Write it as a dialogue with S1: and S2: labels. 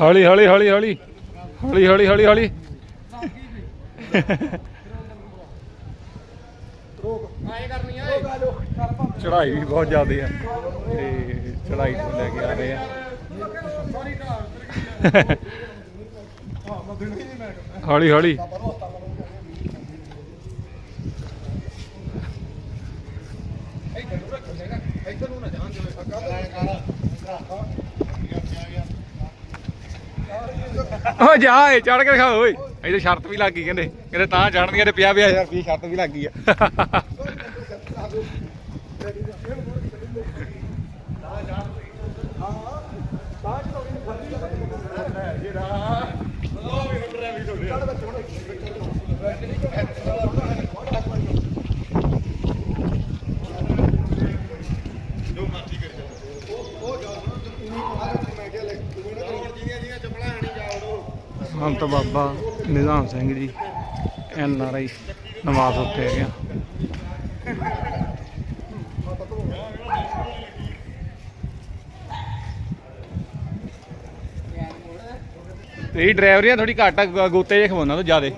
S1: ਹੌਲੀ ਹੌਲੀ ਹੌਲੀ ਹੌਲੀ। ਹੌਲੀ ਹੌਲੀ ਹੌਲੀ ਹੌਲੀ। ਚੜਾਈ ਵੀ ਬਹੁਤ ਜ਼ਿਆਦੀ ਆ। ਤੇ ਚੜਾਈ ਤੋਂ ਲੈ ਕੇ ਆ ਰਹੇ ਆ। ਹੌਲੀ ਹੌਲੀ। ਓ ਜਾ ਏ ਚੜ ਕੇ ਦਿਖਾ ਓਏ। ਇਹਦੇ ਸ਼ਰਤ ਵੀ ਲੱਗ ਗਈ ਕਹਿੰਦੇ। ਕਹਿੰਦੇ ਤਾਂ ਚੜਨੀਆਂ ਤੇ 50 ਹਜ਼ਾਰ ਰੁਪਏ ਸ਼ਰਤ ਵੀ ਲੱਗ ਗਈ ਆ। ਸੰਤ ਬਾਬਾ ਨਿਜ਼ਾਮ Singh ji N R I ਨਮਾਜ਼ ਉੱਤੇ ਹੈਗੇ ਆ। ਤੇ ਇਹ ਡਰਾਈਵਰੀਆਂ ਥੋੜੀ ਘੱਟ ਆ, ਗੋਤੇ ਜੇ ਖਵਾਉਣਾ ਤੋਂ ਜ਼ਿਆਦੇ।